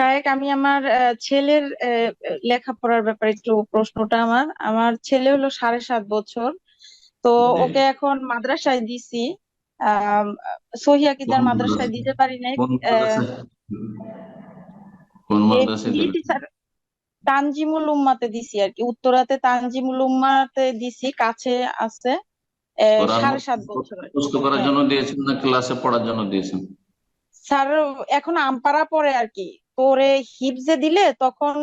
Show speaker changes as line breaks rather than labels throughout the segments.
শায়েক আমি আমার ছেলের লেখাপড়ার ব্যাপারে একটু প্রশ্নটা আমার। আমার ছেলে হলো সাড়ে সাত বছর। তো ওকে এখন মাদ্রাসায় দিছি। আহ সহি
কোন
মাদ্রাসায় দিতে পারি নাই? তানজিমুল উম্মাতে দিছি আর কি। উত্তরাতে তানজিমুল উম্মাতে দিছি কাছে আছে। সাড়ে সাত বছর
মুখস্থ করার
হ্যাঁ।
জন্য দিয়েছেন না ক্লাসে পড়ার জন্য দিয়েছেন?
স্যার এখন আমপাড়া পড়ে আর কি। তোরে হিপসে দিলে তখন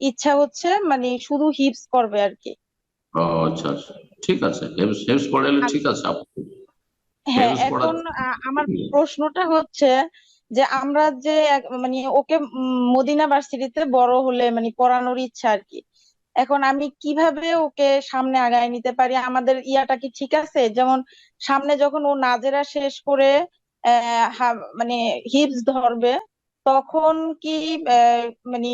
ইচ্ছা হচ্ছে মানে শুধু হিপস করবে আর কি।
ও আচ্ছা আচ্ছা ঠিক আছে। হেফজ পড়ালে ঠিক আছে
হ্যাঁ এখন আমার প্রশ্নটা হচ্ছে যে আমরা যে মানে ওকে মদিনা ভার্সিটিতে বড় হলে মানে পড়ানোর ইচ্ছা আর কি। এখন আমি কীভাবে ওকে সামনে আগায় নিতে পারি? আমাদের ইয়াটা কি ঠিক আছে? যেমন সামনে যখন ও নাজেরা শেষ করে আহ মানে হিপস ধরবে তখন কি মানে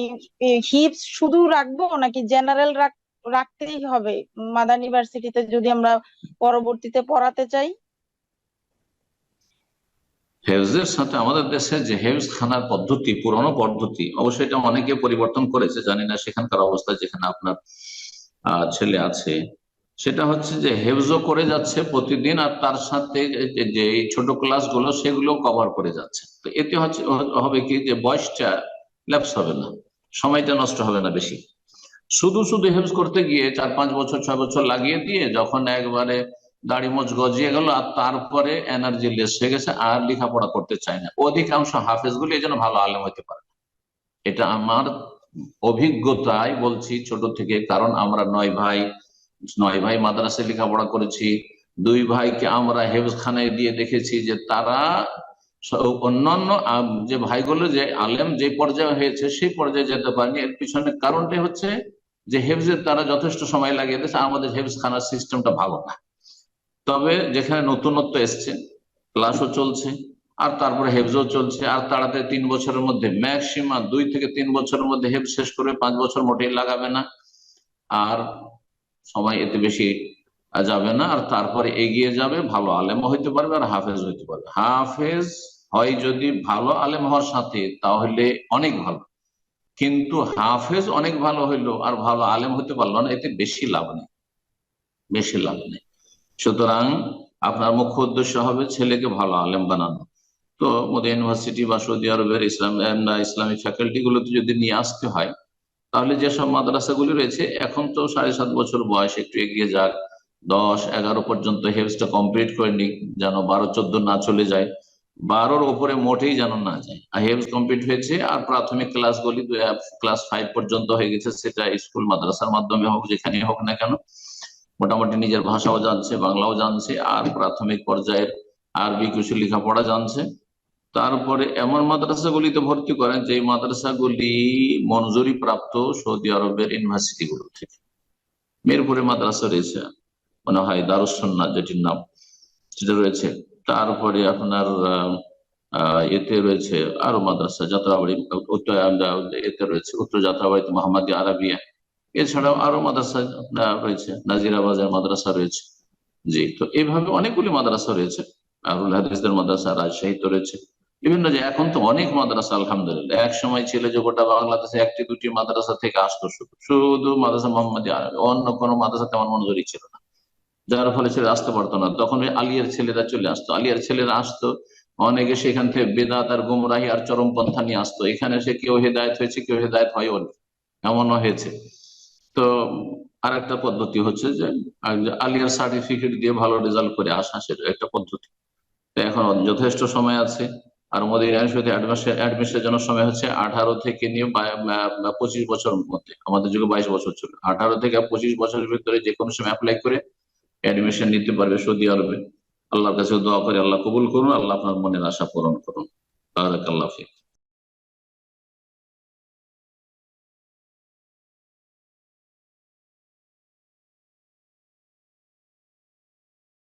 হিপস শুধু রাখব নাকি জেনারেল রাখতেই হবে? মাদানী ভার্সিটিতে যদি আমরা পরবর্তীতে পড়াতে চাই?
হেফজের সাথে আমাদের দেশে যে হেফজ খানার পদ্ধতি, পুরনো পদ্ধতি, অবশ্যই এটা অনেকে পরিবর্তন করেছে, জানি না সেখানকার অবস্থা যেখানে আপনার ছেলে আছে। সেটা হচ্ছে যে হেফজও করে যাচ্ছে প্রতিদিন আর তার সাথে যে- ছোট ক্লাসগুলো সেগুলো কভার করে যাচ্ছে। তো এতে হচ্ছে, হবে কি যে বয়সটা ল্যাপস হবে না, সময়টা নষ্ট হবে না বেশি। শুধু শুধু হেফজ করতে গিয়ে চার পাঁচ বছর, ছয় বছর লাগিয়ে দিয়ে যখন একবারে দাড়ি মোচ গজিয়ে গেল আর তারপরে এনার্জি লেস হয়ে গেছে আর লেখাপড়া করতে চায় না। অধিকাংশ হাফেজ গুলি এই জন্য ভালো আলেম হতে পারে এটা আমার অভিজ্ঞতায় বলছি ছোট থেকে, কারণ আমরা নয় ভাই নয় ভাই মাদ্রাসায় লেখাপড়া করেছি। দুই ভাইকে আমরা হেফজ খানায় দিয়ে দেখেছি যে তারা অন্যান্য যে ভাইগুলো যে আলেম যে পর্যায়ে হয়েছে সেই পর্যায়ে যেতে পারেনি। এর পিছনে কারণটাই হচ্ছে যে হেফজের তারা যথেষ্ট সময় লাগিয়ে দিয়েছে। আমাদের হেফজ খানার সিস্টেমটা ভালো না। তবে যেখানে নতুনত্ব এসছে, ক্লাসও চলছে, আর তারপরে হেফজও চলছে। আর তাড়াতাড়ি তিন বছরের মধ্যে, ম্যাক্সিমাম দুই থেকে তিন বছরের মধ্যে হেফজ শেষ করে পাঁচ বছর মোটেই লাগাবে না। আর সময় এতে বেশি যাবে না, আর তারপরে এগিয়ে যাবে, ভালো আলেম হইতে পারবে আর হাফেজ হইতে পারবে। হাফেজ হয় যদি ভালো আলেম হওয়ার সাথে, তাহলে অনেক ভালো। কিন্তু হাফেজ অনেক ভালো হইল আর ভালো আলেম হতে পারল না, এতে বেশি লাভ নেই। বেশি লাভ নেই। সুতরাং আপনার মুখ্য উদ্দেশ্য হবে ছেলেকে ভালো আলেম বানানো। তো মোদী ইউনিভার্সিটি বা সৌদি আরবের ইসলাম ইসলামিক ফ্যাকাল্টি গুলোতে যদি নিয়ে আসতে হয় তাহলে যেসব মাদ্রাসাগুলি রয়েছে, এখন তো সাড়ে সাত বছর বয়স, একটু এগিয়ে যাক। দশ, এগারো পর্যন্ত হেভসটা কমপ্লিট করে নিক, যেন বারো, চোদ্দ না চলে যায়। বারোর ওপরে মোটেই যেন না যায়। আর হেভস কমপ্লিট হয়েছে, আর প্রাথমিক ক্লাসগুলি ক্লাস ফাইভ পর্যন্ত হয়ে গেছে, সেটা স্কুল, মাদ্রাসার মাধ্যমে হোক যেখানে হোক না কেন। মোটামুটি নিজের ভাষাও জানছে, বাংলাও জানছে, আর প্রাথমিক পর্যায়ের আরবি কিছু লেখাপড়া জানছে। তারপরে এমন মাদ্রাসাগুলিতে ভর্তি করেন যে মাদ্রাসাগুলি মঞ্জুরি প্রাপ্ত সৌদি আরবের ইউনিভার্সিটি গুলো থেকে। মিরপুরে মাদ্রাসা রয়েছে, মনে হয় দারুসন্না যেটির নাম সেটা রয়েছে। তারপরে আপনার এতে রয়েছে আরও মাদ্রাসা, যাত্রাবাড়ি এতে রয়েছে উত্তর যাত্রাবাড়িতে মোহাম্মদ আরবিয়া। এছাড়াও আরও মাদ্রাসা রয়েছে, নাজিরাবাজার মাদ্রাসা রয়েছে। জি, তো এইভাবে অনেকগুলি মাদ্রাসা রয়েছে। আরুল হাদিসদের মাদ্রাসা, রাজশাহীতে রয়েছে। বিভিন্ন যে এখন তো অনেক মাদ্রাসা, আলহামদুলিল্লাহ। এক সময় ছিল যে গোটা বাংলাদেশে একটি, দুটি মাদ্রাসা থেকে আসতো শুধু। শুধু মাদ্রাসা মোহাম্মদ অন্য কোনো মাদ্রাসা তেমন মনোজরি ছিল না। যার ফলে ছেলে আসতে পারতো না। তখন ওই আলিয়ার ছেলেরা চলে আসতো। আলিয়ার ছেলেরা আসতো। অনেকে সেখান থেকে বেদাত আর গুমরাহি আর চরমপন্থা নিয়ে আসতো। এখানে সে কেউ হেদায়ত হয়েছে, কেউ হেদায়ত হয়ও নি। এমনও হয়েছে। তো আর একটা পদ্ধতি হচ্ছে যে আলিয়ার সার্টিফিকেট দিয়ে ভালো রেজাল্ট করে আসা সেটা একটা পদ্ধতি। এখন যথেষ্ট সময় আছে। আর মোদী ইউনিভার্সিটি অ্যাডমিশনের জন্য সময় হচ্ছে আঠারো থেকে নিয়ে পঁচিশ বছরের মধ্যে। আমাদের যুগে বাইশ বছর ছিল। আঠারো থেকে পঁচিশ বছরের ভিতরে যে কোনো সময় অ্যাপ্লাই করে অ্যাডমিশন নিতে পারবে সৌদি আরবে। আল্লাহর কাছে দোয়া করে, আল্লাহ কবুল করুন, আল্লাহ আপনার মনের আশা পূরণ করুন। আল্লাহ ফিক।